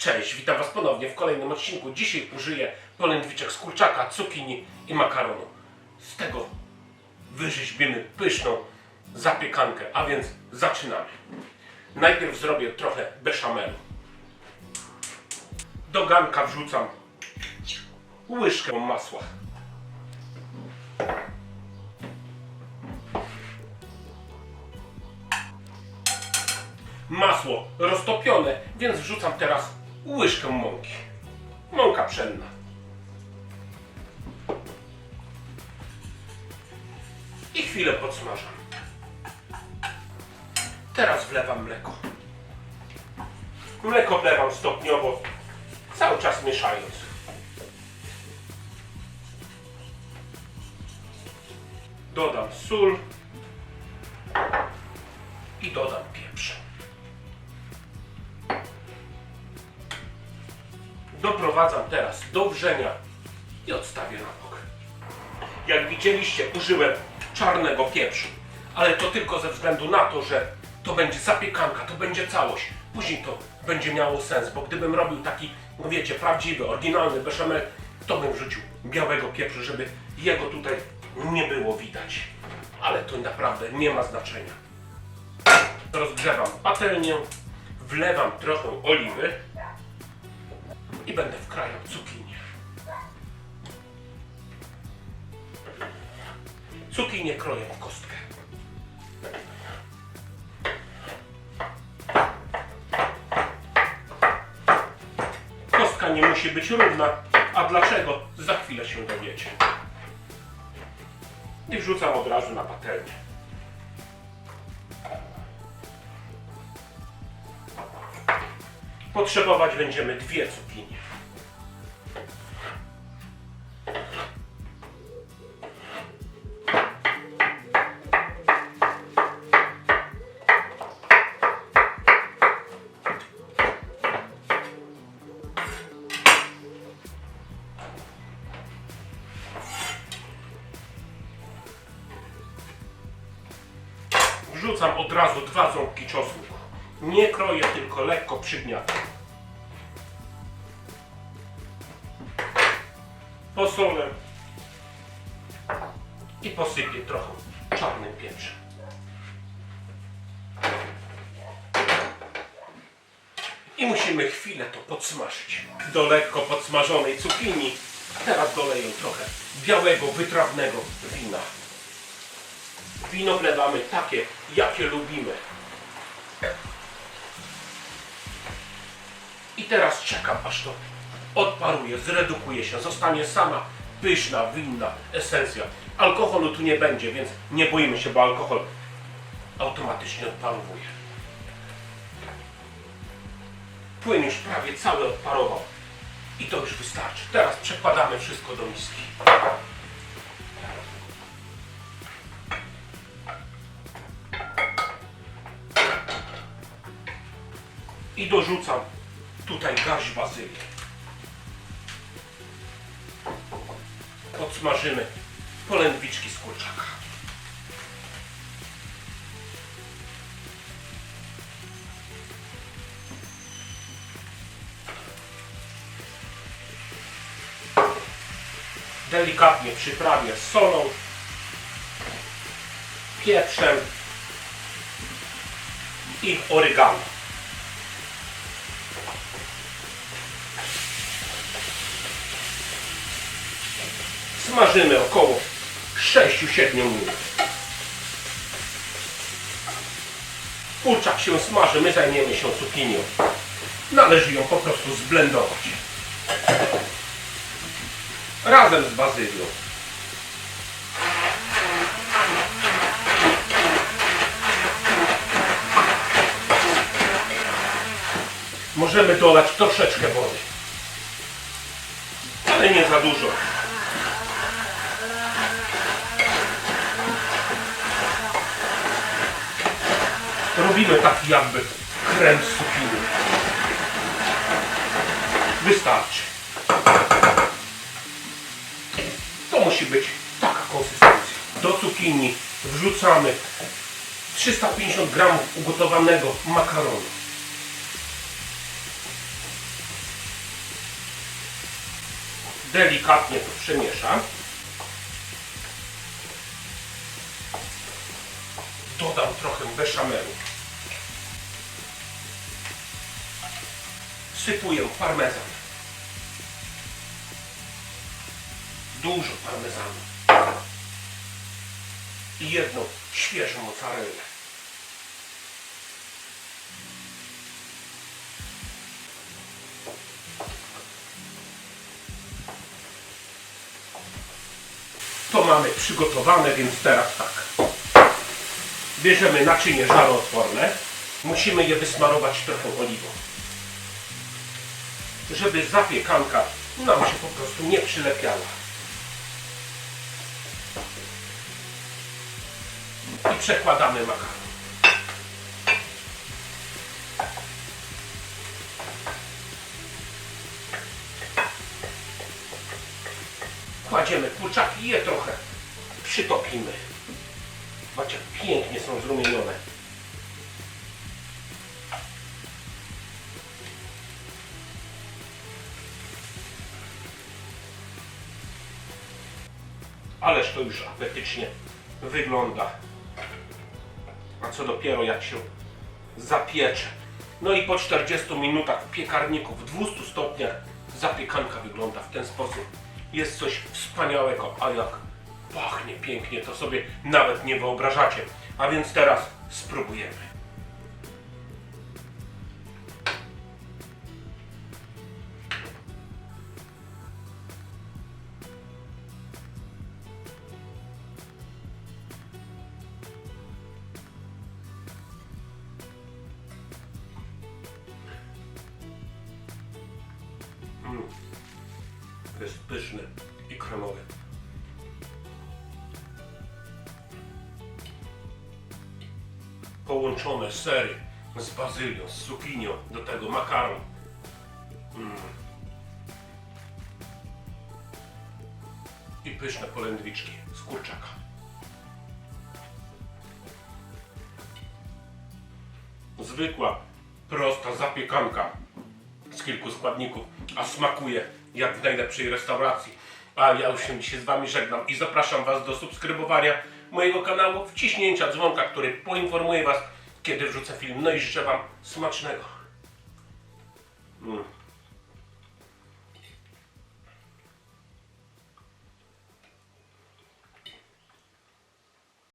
Cześć, witam Was ponownie w kolejnym odcinku. Dzisiaj użyję polędwiczek z kurczaka, cukinii i makaronu. Z tego wyrzeźbimy pyszną zapiekankę, a więc zaczynamy. Najpierw zrobię trochę beszamelu. Do garnka wrzucam łyżkę masła. Masło roztopione, więc wrzucam teraz łyżkę mąki. Mąka pszenna. I chwilę podsmażam. Teraz wlewam mleko. Mleko wlewam stopniowo, cały czas mieszając. Dodam sól i dodam pieprz. Doprowadzam teraz do wrzenia i odstawię na bok. Jak widzieliście, użyłem czarnego pieprzu, ale to tylko ze względu na to, że to będzie zapiekanka, to będzie całość. Później to będzie miało sens, bo gdybym robił taki, no wiecie, prawdziwy, oryginalny beszamel, to bym wrzucił białego pieprzu, żeby jego tutaj nie było widać. Ale to naprawdę nie ma znaczenia. Rozgrzewam patelnię, wlewam trochę oliwy i będę wkrajał cukinię. Cukinię kroję w kostkę. Kostka nie musi być równa, a dlaczego? Za chwilę się dowiecie. I wrzucam od razu na patelnię. Potrzebować będziemy dwie cukinie. Wrzucam od razu dwa ząbki czosnku. Nie kroję, tylko lekko przygniatam. Posolę i posypię trochę czarnym pieprzem. I musimy chwilę to podsmażyć. Do lekko podsmażonej cukinii teraz doleję trochę białego, wytrawnego wina. Wino wlewamy takie, jakie lubimy. Teraz czekam, aż to odparuje, zredukuje się, zostanie sama pyszna, winna esencja. Alkoholu tu nie będzie, więc nie boimy się, bo alkohol automatycznie odparowuje. Płyn już prawie cały odparował. I to już wystarczy. Teraz przekładamy wszystko do miski. I dorzucam tutaj garść bazylii. Podsmażymy polędwiczki z kurczaka. Delikatnie przyprawię solą, pieprzem i orygano. Smażymy około 6-7 minut. Kurczak się smaży, my zajmiemy się cukinią. Należy ją po prostu zblendować. Razem z bazylią. Możemy dolać troszeczkę wody. Ale nie za dużo. Robimy taki jakby krem z cukinii. Wystarczy. To musi być taka konsystencja. Do cukinii wrzucamy 350 gramów ugotowanego makaronu. delikatnie to przemieszam. Dodam trochę beszamelu. Sypuję parmezan. Dużo parmezanu. I jedną świeżą mozzarellę. To mamy przygotowane, więc teraz tak. Bierzemy naczynie żaroodporne. Musimy je wysmarować trochę oliwą. Żeby zapiekanka nam się po prostu nie przylepiała. I przekładamy makaron. Kładziemy kurczaki i je trochę przytopimy. Zobaczcie, jak pięknie są zrumienione. Ależ to już apetycznie wygląda. A co dopiero jak się zapiecze. No i po 40 minutach w piekarniku w 200 stopniach zapiekanka wygląda w ten sposób. Jest coś wspaniałego, a jak pachnie pięknie, to sobie nawet nie wyobrażacie. A więc teraz spróbujemy. Jest pyszny i kremowy. Połączone sery z bazylią, z cukinią, do tego makaron. Mm. I pyszne polędwiczki z kurczaka. Zwykła, prosta zapiekanka z kilku składników, a smakuje jak w najlepszej restauracji. A ja już się dzisiaj z Wami żegnam i zapraszam Was do subskrybowania mojego kanału, wciśnięcia dzwonka, który poinformuje Was, kiedy wrzucę film. No i życzę Wam smacznego. Mm.